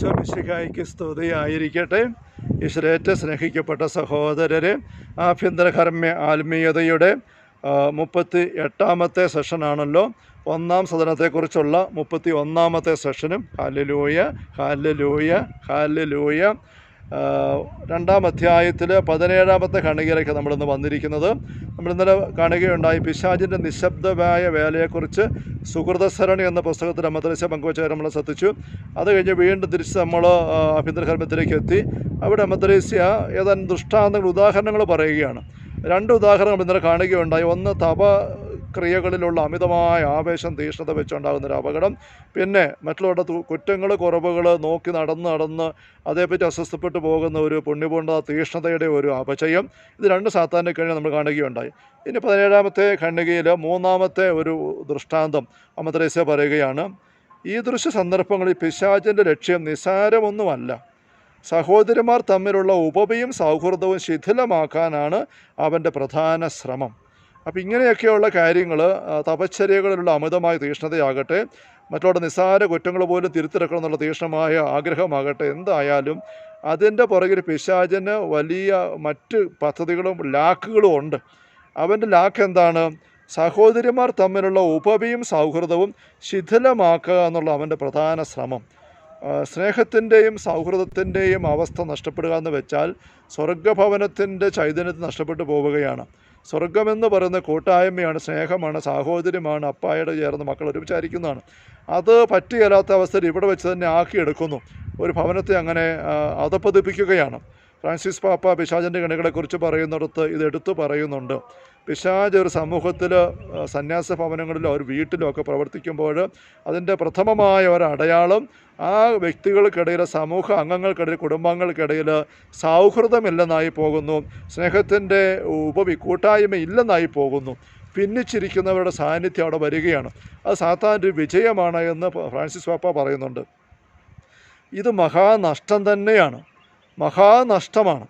ഈശോ മിശിഹായിക്ക് സ്തുതിയായിരിക്കട്ടെ ഈശ്വരേറ്റ സ്നേഹിക്കപ്പെട്ട സഹോദരരെ ആഭ്യന്തരകർമ്മ ആത്മീയതയുടെ മുപ്പത്തി എട്ടാമത്തെ സെഷനാണല്ലോ. ഒന്നാം സദനത്തെക്കുറിച്ചുള്ള മുപ്പത്തി ഒന്നാമത്തെ സെഷനും. ഹാലലൂയ ഹാലലൂയ ഹാലലൂയ രണ്ടാം അധ്യായത്തിൽ പതിനേഴാമത്തെ കണികയിലേക്ക് നമ്മളിന്ന് വന്നിരിക്കുന്നത്. നമ്മൾ ഇന്നലെ കാണുകയുണ്ടായി പിശാചിന്റെ നിശബ്ദമായ വേലയെക്കുറിച്ച് സുഹൃതസരണി എന്ന പുസ്തകത്തിൽ അമ്മദ്രസ്യ പങ്കുവച്ച നമ്മൾ ശ്രദ്ധിച്ചു. അത് കഴിഞ്ഞ് വീണ്ടും തിരിച്ച് നമ്മൾ ആഭ്യന്തര കർമ്മത്തിലേക്ക് എത്തി. അവിടെ അമ്മദ്രസ്യ ഏതാനും ദൃഷ്ടാന്തങ്ങൾ ഉദാഹരണങ്ങൾ പറയുകയാണ്. രണ്ട് ഉദാഹരണങ്ങൾ ഇന്നലെ കാണുകയുണ്ടായി. ഒന്ന് തപ ക്രിയകളിലുള്ള അമിതമായ ആവേശം തീഷ്ണത വെച്ചുണ്ടാകുന്നൊരു അപകടം. പിന്നെ മറ്റുള്ളവരുടെ കുറ്റങ്ങൾ കുറവുകൾ നോക്കി നടന്ന് നടന്ന് അതേപ്പറ്റി അസ്വസ്ഥപ്പെട്ടു പോകുന്ന ഒരു പുണ്യപൂർണ തീഷ്ണതയുടെ ഒരു അപചയം. ഇത് രണ്ട് സാത്താന്റെ കഴിഞ്ഞ് നമ്മൾ കാണുകയുണ്ടായി. ഇനി പതിനേഴാമത്തെ ഖണ്ഡികയിൽ മൂന്നാമത്തെ ഒരു ദൃഷ്ടാന്തം അമ്മത്രേസ പറയുകയാണ് ഈ ദൃശ്യ സന്ദർഭങ്ങളിൽ പിശാചിന്റെ ലക്ഷ്യം നിസാരമൊന്നുമല്ല. സഹോദരിമാർ തമ്മിലുള്ള ഉപവിയും സൗഹൃദവും ശിഥിലമാക്കാനാണ് അവന്റെ പ്രധാന ശ്രമം. അപ്പോൾ ഇങ്ങനെയൊക്കെയുള്ള കാര്യങ്ങൾ തപശ്ചര്യകളിലുള്ള അമിതമായ തീഷ്ണതയാകട്ടെ മറ്റുള്ള നിസ്സാര കുറ്റങ്ങൾ പോലും തിരുത്തിറക്കണം എന്നുള്ള തീഷ്ണമായ ആഗ്രഹമാകട്ടെ എന്തായാലും അതിന്റെ പുറകിൽ പിശാചന് വലിയ മറ്റ് പദ്ധതികളും ലാക്കുകളും ഉണ്ട്. അവന്റെ ലാക്ക് എന്താണ്? സഹോദരിമാർ തമ്മിലുള്ള ഉപവിയും സൗഹൃദവും ശിഥിലമാക്കുക എന്നുള്ള അവന്റെ പ്രധാന ശ്രമം. സ്നേഹത്തിന്റെയും സൗഹൃദത്തിന്റെയും അവസ്ഥ നഷ്ടപ്പെടുക എന്ന് വെച്ചാൽ സ്വർഗഭവനത്തിന്റെ ചൈതന്യത്തിൽ നഷ്ടപ്പെട്ടു പോവുകയാണ്. സ്വർഗമെന്ന് പറയുന്ന കൂട്ടായ്മയാണ് സ്നേഹമാണ് സാഹോദര്യമാണ് അപ്പായുടെ ചേർന്ന് മക്കൾ ഒരുമിച്ചായിരിക്കുന്നതാണ്. അത് പറ്റുകയില്ലാത്ത അവസ്ഥയിൽ ഇവിടെ വെച്ച് തന്നെ ആക്കിയെടുക്കുന്നു. ഒരു ഭവനത്തെ അങ്ങനെ അതപ്പതിപ്പിക്കുകയാണ് ഫ്രാൻസിസ് പാപ്പ പിശാചിന്റെ കണികളെക്കുറിച്ച് പറയുന്നിടത്ത് ഇത് എടുത്തു പറയുന്നുണ്ട്. പിശാജ് ഒരു സമൂഹത്തിൽ സന്യാസ ഭവനങ്ങളിലോ ഒരു വീട്ടിലോ ഒക്കെ പ്രവർത്തിക്കുമ്പോൾ അതിന്റെ പ്രഥമമായ ഒരു അടയാളം ആ വ്യക്തികൾക്കിടയിൽ സമൂഹ അംഗങ്ങൾക്കിടയിൽ കുടുംബങ്ങൾക്കിടയിൽ സൗഹൃദമില്ലെന്നായി പോകുന്നു. സ്നേഹത്തിന്റെ ഉപവി കൂട്ടായ്മ ഇല്ലെന്നായി പോകുന്നു. ഭിന്നിച്ചിരിക്കുന്നവരുടെ സാന്നിധ്യം അവിടെ വരികയാണ്. അത് സാത്താന്റെ വിജയമാണ് എന്ന് ഫ്രാൻസിസ് പാപ്പ പറയുന്നുണ്ട്. ഇത് മഹാനഷ്ടം തന്നെയാണ്. മഹാനഷ്ടമാണ്.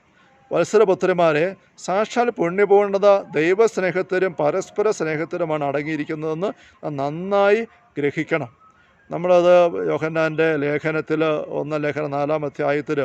വത്സരപുത്രന്മാരെ സാക്ഷാൽ പുണ്യപൂർണത ദൈവസ്നേഹത്തിലും പരസ്പര സ്നേഹത്തിലുമാണ് അടങ്ങിയിരിക്കുന്നതെന്ന് നന്നായി ഗ്രഹിക്കണം. നമ്മളത് യോഹന്നാന്റെ ലേഖനത്തിൽ ഒന്നാം ലേഖന നാലാം അധ്യായത്തിൽ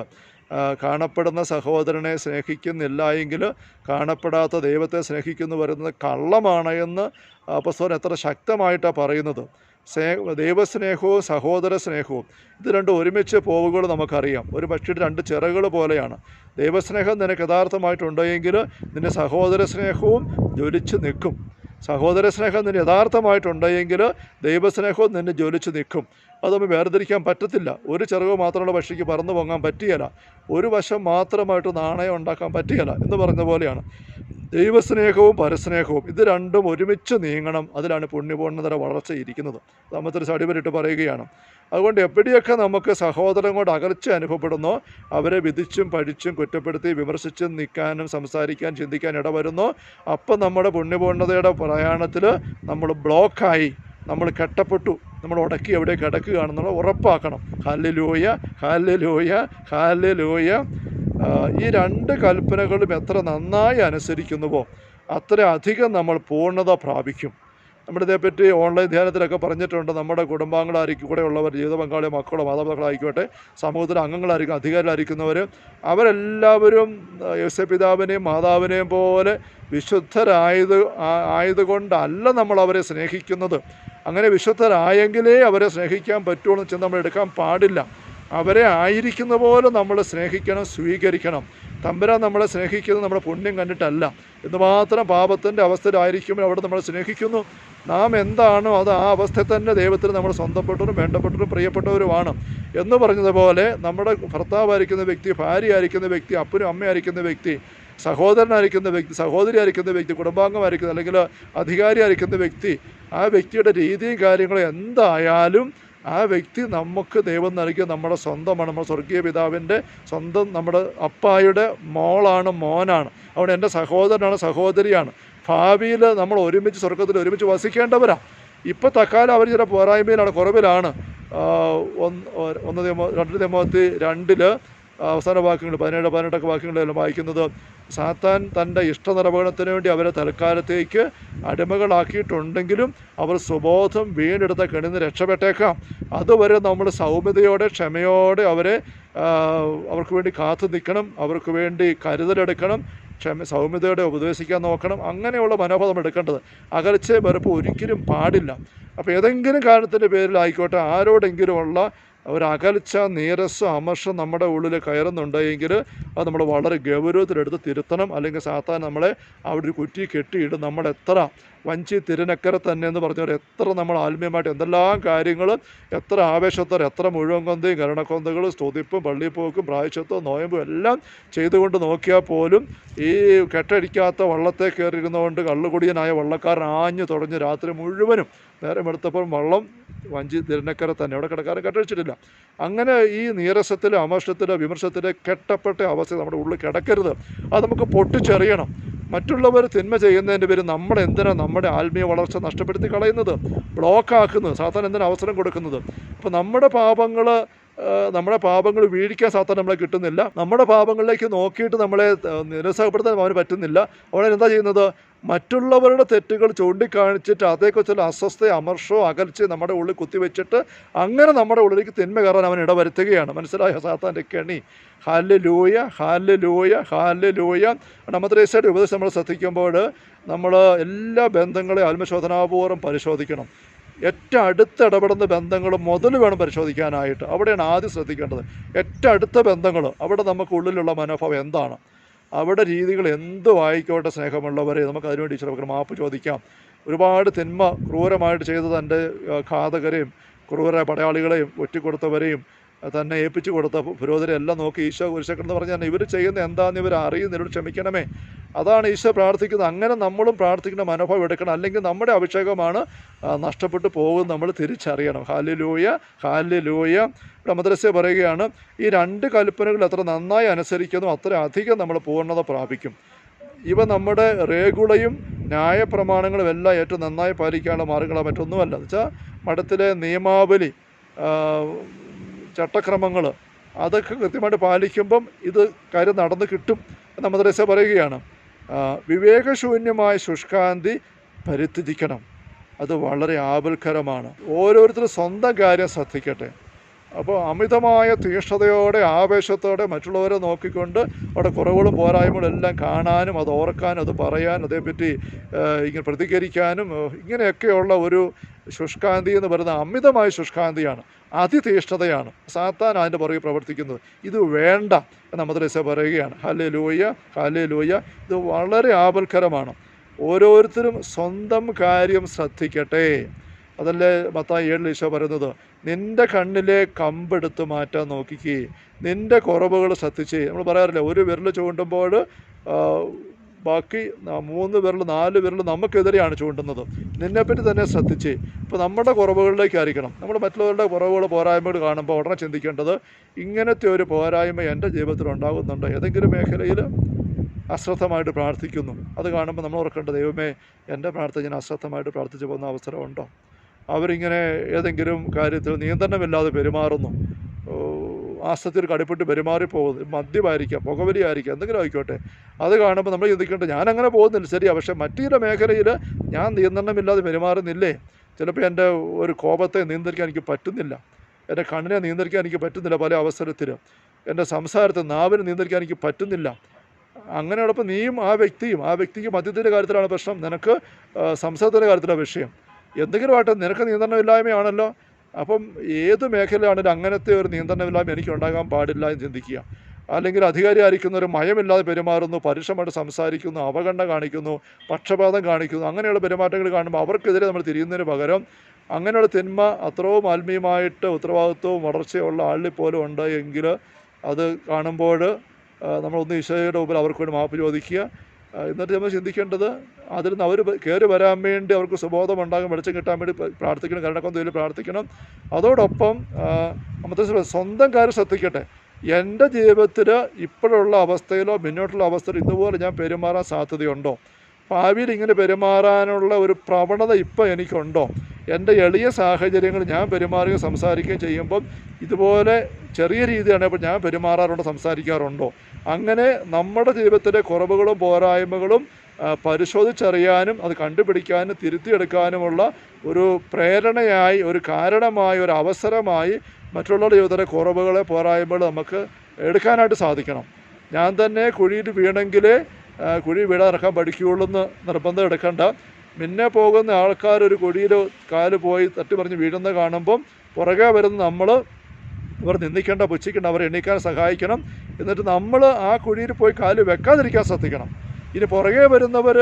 കാണപ്പെടുന്ന സഹോദരനെ സ്നേഹിക്കുന്നില്ല എങ്കിൽ കാണപ്പെടാത്ത ദൈവത്തെ സ്നേഹിക്കുന്നു വരുന്നത് കള്ളമാണ് എന്ന് അപ്പസ്തോൻ എത്ര ശക്തമായിട്ടാണ് പറയുന്നത്. സ്നേ ദൈവസ്നേഹവും സഹോദര സ്നേഹവും ഇത് രണ്ടും ഒരുമിച്ച് പോവുകൾ നമുക്കറിയാം. ഒരു പക്ഷിയുടെ രണ്ട് ചിറകൾ പോലെയാണ്. ദൈവസ്നേഹം നിനക്ക് യഥാർത്ഥമായിട്ടുണ്ടെങ്കിൽ നിന്റെ സഹോദര സ്നേഹവും ജ്വലിച്ച് നിൽക്കും. സഹോദര സ്നേഹം നിന്നെ യഥാർത്ഥമായിട്ടുണ്ടെങ്കിൽ ദൈവസ്നേഹവും നിന്നെ ജ്വലിച്ച് നിൽക്കും. അതൊന്നും വേർതിരിക്കാൻ പറ്റത്തില്ല. ഒരു ചെറുവ് മാത്രമുള്ള പക്ഷിക്ക് പറന്നു പോകാൻ പറ്റുകയില്ല ഒരു വശം മാത്രമായിട്ട് നാണയം ഉണ്ടാക്കാൻ പറ്റിയല്ല എന്ന് പറഞ്ഞ പോലെയാണ്. ദൈവസ്നേഹവും പരസ്നേഹവും ഇത് രണ്ടും ഒരുമിച്ച് നീങ്ങണം. അതിലാണ് പുണ്യപൂർണതര വളർച്ച ഇരിക്കുന്നത്. നമ്മത്തൊരു അടിവരിട്ട് പറയുകയാണ് അതുകൊണ്ട് എവിടെയൊക്കെ നമുക്ക് സഹോദരം കൊണ്ട് അകർച്ച അനുഭവപ്പെടുന്നോ അവരെ വിധിച്ചും പഠിച്ചും കുറ്റപ്പെടുത്തി വിമർശിച്ചും നിൽക്കാനും സംസാരിക്കാൻ ചിന്തിക്കാൻ ഇടവരുന്നോ അപ്പം നമ്മുടെ പുണ്യപൂർണതയുടെ പ്രയാണത്തിൽ നമ്മൾ ബ്ലോക്കായി നമ്മൾ കെട്ടപ്പെട്ടു നമ്മൾ ഉടക്കി എവിടെ കിടക്കുകയാണെന്നുള്ള ഉറപ്പാക്കണം. ഹാലലൂയ ഹാലലൂയ ഹാലലൂയ ഈ രണ്ട് കൽപ്പനകളും എത്ര നന്നായി അനുസരിക്കുന്നുവോ അത്ര അധികം നമ്മൾ പൂർണത പ്രാപിക്കും. നമ്മുടെ ഇതേപ്പറ്റി ഓൺലൈൻ ധ്യാനത്തിലൊക്കെ പറഞ്ഞിട്ടുണ്ട് നമ്മുടെ കുടുംബാംഗങ്ങളായിരിക്കും കൂടെ ഉള്ളവർ ജീവിത പങ്കാളിയോ മക്കളോ മാതാപിതാക്കളായിക്കോട്ടെ സമൂഹത്തിലെ അംഗങ്ങളായിരിക്കും അധികാരിലായിരിക്കുന്നവർ അവരെല്ലാവരും യേശു പിതാവിനെയും മാതാവിനെയും പോലെ വിശുദ്ധരായത് ആയതുകൊണ്ടല്ല നമ്മൾ അവരെ സ്നേഹിക്കുന്നത്. അങ്ങനെ വിശുദ്ധരായെങ്കിലേ അവരെ സ്നേഹിക്കാൻ പറ്റുള്ളൂ ചെന്ന് നമ്മൾ എടുക്കാൻ പാടില്ല. അവരെ ആയിരിക്കുന്ന പോലെ നമ്മൾ സ്നേഹിക്കണം സ്വീകരിക്കണം. തമ്പുരാൻ നമ്മളെ സ്നേഹിക്കുന്നത് നമ്മുടെ പുണ്യം കണ്ടിട്ടല്ല. എന്തുമാത്രം പാപത്തിന്റെ അവസ്ഥയിലായിരിക്കുമ്പോൾ അവിടെ നമ്മൾ സ്നേഹിക്കുന്നു. നാം എന്താണോ അത് ആ അവസ്ഥ തന്നെ ദൈവത്തിന് നമ്മൾ സ്വന്തപ്പെട്ടവരും വേണ്ടപ്പെട്ടവരും പ്രിയപ്പെട്ടവരുമാണ്. എന്ന് പറഞ്ഞതുപോലെ നമ്മുടെ ഭർത്താവായിരിക്കുന്ന വ്യക്തി ഭാര്യയായിരിക്കുന്ന വ്യക്തി അപ്പനും അമ്മയായിരിക്കുന്ന വ്യക്തി സഹോദരനായിരിക്കുന്ന വ്യക്തി സഹോദരി ആയിരിക്കുന്ന വ്യക്തി കുടുംബാംഗമായിരിക്കുന്ന അല്ലെങ്കിൽ അധികാരി അധികാരിയായിരിക്കുന്ന വ്യക്തി ആ വ്യക്തിയുടെ രീതിയും കാര്യങ്ങളും എന്തായാലും ആ വ്യക്തി നമുക്ക് ദൈവം നൽകിയ നമ്മുടെ സ്വന്തമാണ്. നമ്മുടെ സ്വർഗീയ പിതാവിന്റെ സ്വന്തം നമ്മുടെ അപ്പായുടെ മോളാണ് മോനാണ്. അവിടെ എന്റെ സഹോദരനാണ് സഹോദരിയാണ്. ഭാവിയിൽ നമ്മൾ ഒരുമിച്ച് സ്വർഗത്തിൽ ഒരുമിച്ച് വസിക്കേണ്ടവരാണ് ഇപ്പോൾ തക്കാലം അവർ ചില പോരായ്മയിലാണ് കുറവിലാണ്. ഒന്ന് ഒന്ന് രണ്ട് തെമോത്തി രണ്ടിൽ അവസാന വാക്യങ്ങൾ പതിനേഴ് പതിനെട്ടൊക്കെ വാക്യങ്ങളെല്ലാം വായിക്കുന്നത് സാത്താൻ തന്റെ ഇഷ്ടനിർവഹണത്തിന് വേണ്ടി അവരെ തൽക്കാലത്തേക്ക് അടിമകളാക്കിയിട്ടുണ്ടെങ്കിലും അവർ സുബോധം വീണ്ടെടുത്ത കെണിന്ന് രക്ഷപ്പെട്ടേക്കാം. അതുവരെ നമ്മൾ സൗമ്യതയോടെ ക്ഷമയോടെ അവരെ അവർക്ക് വേണ്ടി കാത്തു നിൽക്കണം അവർക്ക് വേണ്ടി കരുതലെടുക്കണം ക്ഷമ സൗമ്യതയോടെ ഉപദേശിക്കാൻ നോക്കണം അങ്ങനെയുള്ള മനോഭാവം എടുക്കേണ്ടത് അകൽച്ച വെറുപ്പ് ഒരിക്കലും പാടില്ല. അപ്പോൾ ഏതെങ്കിലും കാരണത്തിന്റെ പേരിലായിക്കോട്ടെ ആരോടെങ്കിലുമുള്ള ഒരു നീരസ അമർഷം നമ്മുടെ ഉള്ളിൽ കയറുന്നുണ്ടെങ്കിൽ അത് നമ്മൾ വളരെ ഗൗരവത്തിലെടുത്ത് തിരുത്തണം. അല്ലെങ്കിൽ സാത്താൻ നമ്മളെ അവിടെ ഒരു കുറ്റി കെട്ടിയിട്ട് നമ്മൾ എത്ര വഞ്ചി തിരുനക്കര തന്നെ എന്ന് പറഞ്ഞവർ എത്ര നമ്മൾ ആത്മീയമായിട്ട് എന്തെല്ലാം കാര്യങ്ങൾ എത്ര ആവേശത്തോടെ എത്ര മുഴുവൻ കൊന്തയും കരണക്കൊന്തകൾ സ്തുതിപ്പും പള്ളിപ്പോക്കും പ്രായശത്വം നോയമ്പും എല്ലാം ചെയ്തുകൊണ്ട് നോക്കിയാൽ പോലും ഈ കെട്ടടിക്കാത്ത വള്ളത്തെ കയറിയിരുന്നുകൊണ്ട് കള്ളുകുടിയനായ വള്ളക്കാരൻ ആഞ്ഞു തുടങ്ങി രാത്രി മുഴുവനും നേരം എടുത്തപ്പോൾ വള്ളം വഞ്ചി തിരുനക്കര തന്നെ. അവിടെ കിടക്കാനും കെട്ടഴിച്ചിട്ടില്ല. അങ്ങനെ ഈ നീരസത്തിലോ അമർഷത്തിലോ വിമർശത്തിലോ കെട്ടപ്പെട്ട അവസ്ഥ നമ്മുടെ ഉള്ളിൽ കിടക്കരുത്. അത് നമുക്ക് പൊട്ടിച്ചെറിയണം. മറ്റുള്ളവർ തിന്മ ചെയ്യുന്നതിന്റെ പേര് നമ്മൾ എന്തിനാണ് നമ്മുടെ ആത്മീയ വളർച്ച നഷ്ടപ്പെടുത്തി കളയുന്നത്? ബ്ലോക്കാക്കുന്നത് സാത്താൻ എന്തിനാ അവസരം കൊടുക്കുന്നത്? അപ്പോൾ നമ്മുടെ പാപങ്ങൾ നമ്മുടെ പാപങ്ങൾ വീഴിക്കാൻ സാത്താൻ നമ്മളെ കിട്ടുന്നില്ല. നമ്മുടെ പാപങ്ങളിലേക്ക് നോക്കിയിട്ട് നമ്മളെ നിരുത്സാഹപ്പെടുത്താൻ അവന് പറ്റുന്നില്ല. അവൻ എന്താ ചെയ്യുന്നത്? മറ്റുള്ളവരുടെ തെറ്റുകൾ ചൂണ്ടിക്കാണിച്ചിട്ട് അതേക്കുറിച്ചുള്ള അസ്വസ്ഥ അമർഷോ അകൽച്ച നമ്മുടെ ഉള്ളിൽ കുത്തിവെച്ചിട്ട് അങ്ങനെ നമ്മുടെ ഉള്ളിലേക്ക് തിന്മ കയറാൻ അവൻ ഇടവരുത്തുകയാണ്. മനസ്സിലായ? സാത്താന്റെ കെണി. ഹാൽ ലൂയ ഹാൽ ലൂയ ഹാൽ ലൂയ നമ്മത്രേസയുടെ ഉപദേശം നമ്മൾ ശ്രദ്ധിക്കുമ്പോൾ നമ്മൾ എല്ലാ ബന്ധങ്ങളെയും ആത്മശോധനാപൂർവം പരിശോധിക്കണം. ഏറ്റവും അടുത്ത് ഇടപെടുന്ന ബന്ധങ്ങൾ മുതൽ വേണം പരിശോധിക്കാനായിട്ട്. അവിടെയാണ് ആദ്യം ശ്രദ്ധിക്കേണ്ടത്. ഏറ്റവും അടുത്ത ബന്ധങ്ങൾ അവിടെ നമുക്ക് ഉള്ളിലുള്ള മനോഭാവം എന്താണ്? അവിടെ രീതികൾ എന്ത് വായിക്കോട്ടെ സ്നേഹമുള്ളവരെ നമുക്ക് അതിനുവേണ്ടി ചിലവർക്ക് മാപ്പ് ചോദിക്കാം. ഒരുപാട് തിന്മ ക്രൂരമായിട്ട് ചെയ്ത തന്റെ ഘാതകരെയും ക്രൂര പടയാളികളെയും ഒറ്റിക്കൊടുത്തവരെയും തന്നെ ഏൽപ്പിച്ചു കൊടുത്ത പുരോഹിതരെല്ലാം നോക്കി ഈശോ കുരിശക്കെന്ന് പറഞ്ഞാൽ ഇവർ ചെയ്യുന്ന എന്താണെന്ന് ഇവർ അറിയുന്നില്ല ക്ഷമിക്കണമേ. അതാണ് ഈശോ പ്രാർത്ഥിക്കുന്നത്. അങ്ങനെ നമ്മളും പ്രാർത്ഥിക്കുന്ന മനോഭാവം എടുക്കണം. അല്ലെങ്കിൽ നമ്മുടെ അഭിഷേകമാണ് നഷ്ടപ്പെട്ടു പോകും നമ്മൾ തിരിച്ചറിയണം. ഹാലിലൂയ ഹാലിലൂയ ഇവിടെ മദ്രസ പറയുകയാണ് ഈ രണ്ട് കൽപ്പനകൾ എത്ര നന്നായി അനുസരിക്കുന്നു അത്ര അധികം നമ്മൾ പൂർണത പ്രാപിക്കും. ഇവ നമ്മുടെ റേഗുളയും ന്യായപ്രമാണങ്ങളും എല്ലാം ഏറ്റവും നന്നായി പാലിക്കാനുള്ള മാർഗങ്ങളോ മറ്റൊന്നുമല്ല. എന്ന് വെച്ചാൽ മഠത്തിലെ നിയമാവലി ചട്ടക്രമങ്ങൾ അതൊക്കെ കൃത്യമായിട്ട് പാലിക്കുമ്പം ഇത് കാര്യം നടന്നു കിട്ടും എന്ന് മദ്രസ പറയുകയാണ്. വിവേകശൂന്യമായ ശുഷ്കാന്തി പരിത്യജിക്കണം. അത് വളരെ ആപൽക്കരമാണ്. ഓരോരുത്തരും സ്വന്തം കാര്യം ശ്രദ്ധിക്കട്ടെ. അപ്പോൾ അമിതമായ തീഷ്ണതയോടെ ആവേശത്തോടെ മറ്റുള്ളവരെ നോക്കിക്കൊണ്ട് അവിടെ കുറവുകളും പോരായ്മകളും എല്ലാം കാണാനും അത് ഓർക്കാനും അത് പറയാനും അതേപ്പറ്റി ഇങ്ങനെ പ്രതികരിക്കാനും ഇങ്ങനെയൊക്കെയുള്ള ഒരു ശുഷ്കാന്തി എന്ന് പറയുന്നത് അമിതമായ ശുഷ്കാന്തിയാണ് അതിതീഷ്ഠതയാണ് സാത്താൻ അതിന്റെ പുറകെ പ്രവർത്തിക്കുന്നത്. ഇത് വേണ്ട എന്ന് മദ്രസ പറയുകയാണ്. ഹലേ ലൂയ ഹലേ ലൂയ ഇത് വളരെ ആപൽക്കരമാണ്. ഓരോരുത്തരും സ്വന്തം കാര്യം ശ്രദ്ധിക്കട്ടെ. അതല്ലേ മത്തായി ഏഴിൽ ഈശോ പറയുന്നത്? നിന്റെ കണ്ണിലെ കമ്പെടുത്ത് മാറ്റാൻ നോക്കിക്കേ. നിന്റെ കുറവുകൾ ശ്രദ്ധിച്ച്. നമ്മൾ പറയാറില്ല ഒരു വിരൽ ചൂണ്ടുമ്പോൾ ബാക്കി മൂന്ന് വിരൽ നാല് വിരൽ നമുക്കെതിരെയാണ് ചൂണ്ടുന്നത്. നിന്നെപ്പറ്റി തന്നെ ശ്രദ്ധിച്ച്. ഇപ്പോൾ നമ്മുടെ കുറവുകളിലേക്ക് ആയിരിക്കണം. നമ്മൾ മറ്റുള്ളവരുടെ കുറവുകൾ പോരായ്മകൾ കാണുമ്പോൾ ഉടനെ ചിന്തിക്കേണ്ടത് ഇങ്ങനത്തെ ഒരു പോരായ്മ എന്റെ ജീവിതത്തിൽ ഉണ്ടാകുന്നുണ്ട്. ഏതെങ്കിലും മേഖലയിൽ അശ്രദ്ധമായിട്ട് പ്രാർത്ഥിക്കുന്നു. അത് കാണുമ്പോൾ നമ്മൾ ഓർക്കേണ്ട ദൈവമേ എന്റെ പ്രാർത്ഥന ഞാൻ അശ്രദ്ധമായിട്ട് പ്രാർത്ഥിച്ചു പോകുന്ന അവസരമുണ്ടോ അവരിങ്ങനെ ഏതെങ്കിലും കാര്യത്തിൽ നിയന്ത്രണമില്ലാതെ പെരുമാറുന്നു. ഓ, കടുപ്പിട്ട് പെരുമാറിപ്പോകുന്നത് പെരുമാറിപ്പോകുന്നു മദ്യമായിരിക്കാം പുകവലിയായിരിക്കാം എന്തെങ്കിലും ആയിക്കോട്ടെ. അത് കാണുമ്പോൾ നമ്മൾ ചിന്തിക്കേണ്ടത് ഞാൻ അങ്ങനെ പോകുന്നില്ല. ശരിയാണ് പക്ഷേ മറ്റു ചില മേഖലയിൽ ഞാൻ നിയന്ത്രണമില്ലാതെ പെരുമാറുന്നില്ലേ? ചിലപ്പോൾ എന്റെ ഒരു കോപത്തെ നിയന്ത്രിക്കാൻ എനിക്ക് പറ്റുന്നില്ല. എന്റെ കണ്ണിനെ നിയന്ത്രിക്കാൻ എനിക്ക് പറ്റുന്നില്ല പല അവസരത്തിലും. എന്റെ സംസാരത്തെ നാവിനെ നിയന്ത്രിക്കാൻ എനിക്ക് പറ്റുന്നില്ല. അങ്ങനെയുള്ളപ്പോൾ നീയും ആ വ്യക്തിയും ആ വ്യക്തിക്ക് മദ്യത്തിന്റെ കാര്യത്തിലാണ് പ്രശ്നം. നിനക്ക് സംസാരത്തിന്റെ കാര്യത്തിലാണ് വിഷയം. എന്തെങ്കിലും ആട്ടെ നിനക്ക് നിയന്ത്രണമില്ലായ്മയാണല്ലോ. അപ്പം ഏത് മേഖലയാണെങ്കിലും അങ്ങനത്തെ ഒരു നിയന്ത്രണമില്ലായ്മ എനിക്ക് ഉണ്ടാകാൻ പാടില്ല എന്ന് ചിന്തിക്കുക. അല്ലെങ്കിൽ അധികാരി ആയിരിക്കുന്നവർ മയമില്ലാതെ പെരുമാറുന്നു പരുഷമായിട്ട് സംസാരിക്കുന്നു അവഗണന കാണിക്കുന്നു പക്ഷപാതം കാണിക്കുന്നു അങ്ങനെയുള്ള പെരുമാറ്റങ്ങൾ കാണുമ്പോൾ അവർക്കെതിരെ നമ്മൾ തിരിയുന്നതിന് പകരം അങ്ങനെയുള്ള തിന്മ അത്രയും ആത്മീയമായിട്ട് ഉത്തരവാദിത്വവും വളർച്ചയുള്ള ആളിൽ പോലും ഉണ്ട് എങ്കിൽ അത് കാണുമ്പോൾ നമ്മളൊന്ന് ഈശോയുടെ മുമ്പിൽ അവർക്ക് വേണ്ടി മാപ്പ് ചോദിക്കുക. എന്നിട്ട് നമ്മൾ ചിന്തിക്കേണ്ടത് അതിൽ നിന്ന് അവർ കയറി വരാൻ വേണ്ടി അവർക്ക് സുബോധം ഉണ്ടാകും വെളിച്ചം കിട്ടാൻ വേണ്ടി പ്രാർത്ഥിക്കണം കരുണക്കൊന്തയിൽ പ്രാർത്ഥിക്കണം. അതോടൊപ്പം അമ്മത്തെ സ്വന്തം കാര്യം ശ്രദ്ധിക്കട്ടെ. എന്റെ ജീവിതത്തിൽ ഇപ്പോഴുള്ള അവസ്ഥയിലോ മുന്നോട്ടുള്ള അവസ്ഥയിലോ ഇതുപോലെ ഞാൻ പെരുമാറാൻ സാധ്യതയുണ്ടോ? ഭാവിയിൽ ഇങ്ങനെ പെരുമാറാനുള്ള ഒരു പ്രവണത ഇപ്പോൾ എനിക്കുണ്ടോ? എന്റെ എളിയ സാഹചര്യങ്ങൾ ഞാൻ പെരുമാറുകയും സംസാരിക്കുകയും ചെയ്യുമ്പം ഇതുപോലെ ചെറിയ രീതിയാണ് ഇപ്പോൾ ഞാൻ പെരുമാറാറുണ്ടോ സംസാരിക്കാറുണ്ടോ? അങ്ങനെ നമ്മുടെ ജീവിതത്തിലെ കുറവുകളും പോരായ്മകളും പരിശോധിച്ചറിയാനും അത് കണ്ടുപിടിക്കാനും തിരുത്തിയെടുക്കാനുമുള്ള ഒരു പ്രേരണയായി ഒരു കാരണമായി ഒരു അവസരമായി മറ്റുള്ളവരുടെ ജീവിതത്തിലെ കുറവുകളെ പോരായ്മകൾ നമുക്ക് എടുക്കാനായിട്ട് സാധിക്കണം. ഞാൻ തന്നെ കുഴിയിൽ വീണെങ്കിലേ കുഴി വീടാറക്കാൻ പഠിക്കുകയുള്ളൂ എന്ന് നിർബന്ധം എടുക്കണ്ട. പിന്നെ പോകുന്ന ആൾക്കാർ ഒരു കുഴിയിൽ കാൽ പോയി തട്ടി പറഞ്ഞ് വീഴുന്ന കാണുമ്പം പുറകെ വരുന്ന നമ്മൾ ഇവർ നിന്ദിക്കേണ്ട പുച്ഛിക്കേണ്ട അവരെ എണീക്കാൻ സഹായിക്കണം. എന്നിട്ട് നമ്മൾ ആ കുഴിയിൽ പോയി കാൽ വെക്കാതിരിക്കാൻ ശ്രദ്ധിക്കണം. ഇനി പുറകെ വരുന്നവർ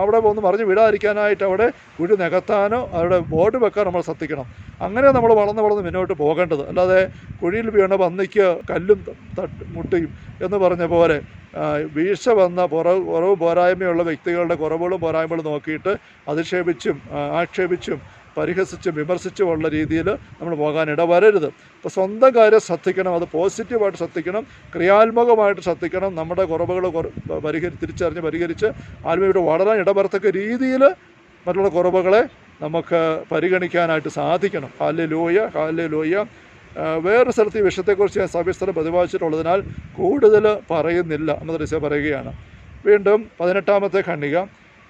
അവിടെ ഒന്ന് മറിഞ്ഞ് വിടാതിരിക്കാനായിട്ട് അവിടെ കുഴി നികത്താനോ അവിടെ ബോർഡ് വെക്കാൻ നമ്മൾ ശ്രദ്ധിക്കണം. അങ്ങനെ നമ്മൾ വളർന്ന് വളർന്ന് മുന്നോട്ട് പോകേണ്ടത്. അല്ലാതെ കുഴിയിൽ വീണ പന്നിക്ക് കല്ലും തട്ട് മുട്ടിയും എന്ന് പറഞ്ഞ പോലെ വീഴ്ച വന്ന പുറവ് കുറവ് പോരായ്മയുള്ള വ്യക്തികളുടെ കുറവുകളും പോരായ്മകളും നോക്കിയിട്ട് അധിക്ഷേപിച്ചും ആക്ഷേപിച്ചും പരിഹസിച്ചും വിമർശിച്ചുമുള്ള രീതിയിൽ നമ്മൾ പോകാൻ ഇടവരരുത്. അപ്പോൾ സ്വന്തം കാര്യം ശ്രദ്ധിക്കണം അത് പോസിറ്റീവായിട്ട് ശ്രദ്ധിക്കണം ക്രിയാത്മകമായിട്ട് ശ്രദ്ധിക്കണം നമ്മുടെ കുറവുകൾ കുറ- പരിഹരി തിരിച്ചറിഞ്ഞ് പരിഹരിച്ച് ആത്മീയയുടെ വളരാൻ ഇടവരത്തക്ക രീതിയിൽ മറ്റുള്ള കുറവുകളെ നമുക്ക് പരിഗണിക്കാനായിട്ട് സാധിക്കണം. ഹാലെ ലോയ ഹാലെ ലോയ വേറൊരു സ്ഥലത്ത് ഈ വിഷയത്തെക്കുറിച്ച് ഞാൻ സവിസ്തരം പ്രതിപാദിച്ചിട്ടുള്ളതിനാൽ കൂടുതൽ പറയുന്നില്ല എന്നത് പറയുകയാണ്. വീണ്ടും പതിനെട്ടാമത്തെ ഖണ്ഡിക.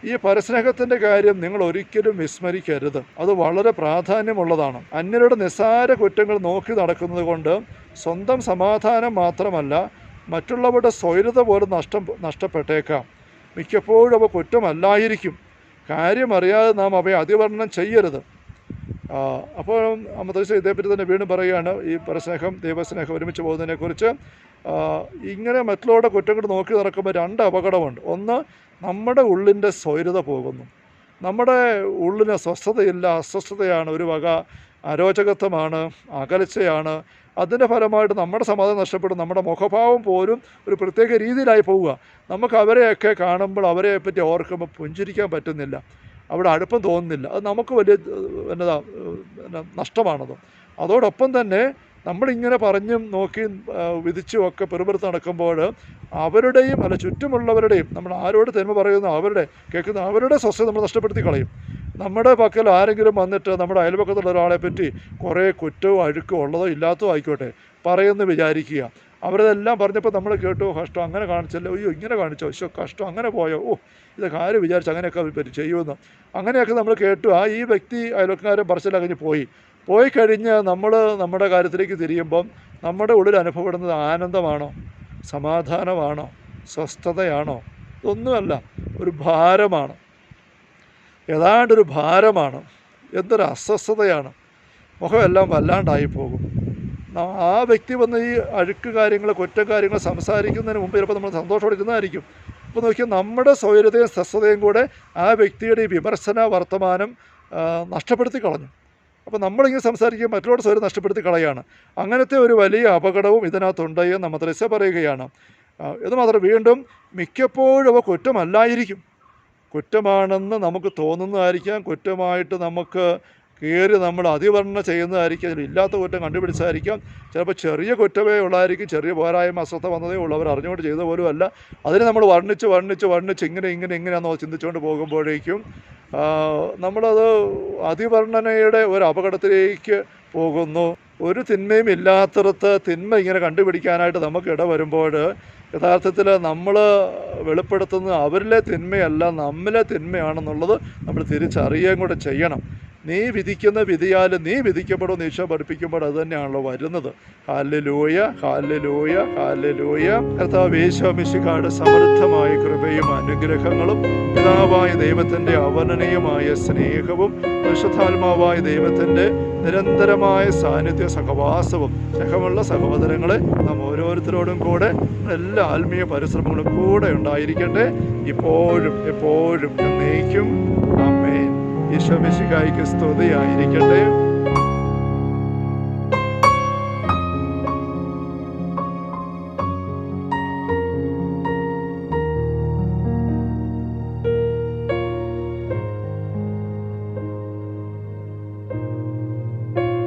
ഈ പരസ്നേഹത്തിന്റെ കാര്യം നിങ്ങൾ ഒരിക്കലും വിസ്മരിക്കരുത്. അത് വളരെ പ്രാധാന്യമുള്ളതാണ്. അന്യരുടെ നിസ്സാര കുറ്റങ്ങൾ നോക്കി നടക്കുന്നത് കൊണ്ട് സ്വന്തം സമാധാനം മാത്രമല്ല മറ്റുള്ളവരുടെ സ്വൈരത പോലും നഷ്ടം നഷ്ടപ്പെട്ടേക്കാം. മിക്കപ്പോഴും അവ കുറ്റമല്ലായിരിക്കും. കാര്യമറിയാതെ നാം അവയെ അതിവർണം ചെയ്യരുത്. അപ്പോൾ അമ്മത്തശ്ശ ഇതേപ്പറ്റി തന്നെ വീണ്ടും പറയുകയാണ്. ഈ പരസ്നേഹം ദൈവസ്നേഹം ഒരുമിച്ച് പോകുന്നതിനെക്കുറിച്ച് ഇങ്ങനെ മറ്റുള്ളവരുടെ കുറ്റങ്ങൾ നോക്കി നടക്കുമ്പോൾ രണ്ട് അപകടമുണ്ട്. ഒന്ന് നമ്മുടെ ഉള്ളിന്റെ സ്വൈരത പോകുന്നു. നമ്മുടെ ഉള്ളിന് സ്വസ്ഥതയില്ല അസ്വസ്ഥതയാണ് ഒരു വക അരോചകത്വമാണ് അകലച്ചയാണ് അതിന്റെ ഫലമായിട്ട് നമ്മുടെ സമാധാനം നഷ്ടപ്പെടും നമ്മുടെ മുഖഭാവം പോലും ഒരു പ്രത്യേക രീതിയിലായി പോവുക. നമുക്ക് അവരെയൊക്കെ കാണുമ്പോൾ അവരെപ്പറ്റി ഓർക്കുമ്പോൾ പുഞ്ചിരിക്കാൻ പറ്റുന്നില്ല. അവിടെ അടുപ്പം തോന്നുന്നില്ല. അത് നമുക്ക് വലിയ എന്നതാ എന്നാ നഷ്ടമാണത്. അതോടൊപ്പം തന്നെ നമ്മളിങ്ങനെ പറഞ്ഞും നോക്കിയും ആ, വിധിച്ചും ഒക്കെ പെറുപെറുത്ത് നടക്കുമ്പോൾ അവരുടെയും അല്ല ചുറ്റുമുള്ളവരുടെയും നമ്മൾ ആരോട് തെന്മ പറയുന്ന അവരുടെ കേൾക്കുന്ന അവരുടെ സ്വസ്ഥത നമ്മൾ നഷ്ടപ്പെടുത്തി കളയും. നമ്മുടെ പക്കൽ ആരെങ്കിലും വന്നിട്ട് നമ്മുടെ അയൽപക്കത്തുള്ള ഒരാളെ പറ്റി കുറേ കുറ്റവും അഴുക്കും ഉള്ളതോ ഇല്ലാത്തതോ ആയിക്കോട്ടെ പറയുന്നു വിചാരിക്കുക. അവരതെല്ലാം പറഞ്ഞപ്പോൾ നമ്മൾ കേട്ടു കഷ്ടം അങ്ങനെ കാണിച്ചല്ലോ അയ്യോ ഇങ്ങനെ കാണിച്ചോ അയ്യോ കഷ്ടം അങ്ങനെ പോയോ ഓ ഇതൊക്കെ ആര് വിചാരിച്ചു അങ്ങനെയൊക്കെ പറ്റി ചെയ്യുമെന്ന്. അങ്ങനെയൊക്കെ നമ്മൾ കേട്ടു. ആ ഈ വ്യക്തി അയൽക്കാരെ പറച്ചിലകഞ്ഞ് പോയി. പോയി കഴിഞ്ഞ് നമ്മൾ നമ്മുടെ കാര്യത്തിലേക്ക് തിരിയുമ്പം നമ്മുടെ ഉള്ളിൽ അനുഭവപ്പെടുന്നത് ആനന്ദമാണോ? സമാധാനമാണോ? സ്വസ്ഥതയാണോ? ഇതൊന്നുമല്ല ഒരു ഭാരമാണ്. ഏതാണ്ടൊരു ഭാരമാണ്. എന്തൊരു അസ്വസ്ഥതയാണ്. മുഖമെല്ലാം വല്ലാണ്ടായി പോകും. ആ വ്യക്തി വന്ന് ഈ അഴുക്ക് കാര്യങ്ങൾ കുറ്റം കാര്യങ്ങൾ സംസാരിക്കുന്നതിന് മുമ്പ് ചിലപ്പോൾ നമ്മൾ സന്തോഷം ഇരുന്നതായിരിക്കും അപ്പോൾ നോക്കിയാൽ നമ്മുടെ സ്വയരതയും സ്വസ്ഥതയും കൂടെ ആ വ്യക്തിയുടെ ഈ വിമർശന വർത്തമാനം നഷ്ടപ്പെടുത്തി കളഞ്ഞു. അപ്പോൾ നമ്മളിങ്ങനെ സംസാരിക്കുക മറ്റുള്ളവരുടെ സ്വരം നഷ്ടപ്പെടുത്തി കളയാണ്. അങ്ങനത്തെ ഒരു വലിയ അപകടവും ഇതിനകത്തുണ്ട് എന്ന് മദ്രസ പറയുകയാണ്. ഇത് മാത്രം വീണ്ടും മിക്കപ്പോഴും അവ കുറ്റമല്ലായിരിക്കും. കുറ്റമാണെന്ന് നമുക്ക് തോന്നുന്നതായിരിക്കാം. കുറ്റമായിട്ട് നമുക്ക് കയറി നമ്മൾ അതിവർണ ചെയ്യുന്നതായിരിക്കും അതിൽ ഇല്ലാത്ത കുറ്റം കണ്ടുപിടിച്ചതായിരിക്കാം. ചിലപ്പോൾ ചെറിയ കുറ്റമേ ഉള്ളതായിരിക്കും ചെറിയ പോരായ്മ അസ്വസ്ഥ വന്നതേ ഉള്ളവർ അറിഞ്ഞുകൊണ്ട് ചെയ്ത പോലും അല്ല അതിനെ നമ്മൾ വർണിച്ച് വർണിച്ച് വർണിച്ച് ഇങ്ങനെ ഇങ്ങനെ ഇങ്ങനെയാണെന്നോ ചിന്തിച്ചുകൊണ്ട് പോകുമ്പോഴേക്കും നമ്മളത് അതിവർണനയുടെ ഒരു അപകടത്തിലേക്ക് പോകുന്നു. ഒരു തിന്മയും ഇല്ലാത്തടത്ത് തിന്മ ഇങ്ങനെ കണ്ടുപിടിക്കാനായിട്ട് നമുക്ക് ഇട വരുമ്പോൾ യഥാർത്ഥത്തിൽ നമ്മൾ വെളിപ്പെടുത്തുന്നത് അവരിലെ തിന്മയല്ല നമ്മിലെ തിന്മയാണെന്നുള്ളത് നമ്മൾ തിരിച്ചറിയുകയും കൂടെ ചെയ്യണം. നീ വിധിക്കുന്ന വിധിയാൽ നീ വിധിക്കപ്പെടും ഈശോ പഠിപ്പിക്കുമ്പോൾ അത് തന്നെയാണല്ലോ വരുന്നത്. ഹാലലൂയ ഹാലലൂയ ഹാലലൂയ കർത്താവ് യേശോമിശിക്കാട് സമൃദ്ധമായ കൃപയും അനുഗ്രഹങ്ങളും പിതാവായ ദൈവത്തിന്റെ അവനനീയമായ സ്നേഹവും പരിശുദ്ധാത്മാവായ ദൈവത്തിന്റെ നിരന്തരമായ സാന്നിധ്യ സഹവാസവും സഹമുള്ള സഹോദരങ്ങളെ നാം ഓരോരുത്തരോടും കൂടെ എല്ലാ ആത്മീയ പരിശ്രമങ്ങളും കൂടെ ഉണ്ടായിരിക്കട്ടെ. ഇപ്പോഴും എപ്പോഴും എന്നേക്കും. അമ്മേൻ ഈശോ മിശിഹായിക്ക് സ്തുതിയായിരിക്കട്ടെ.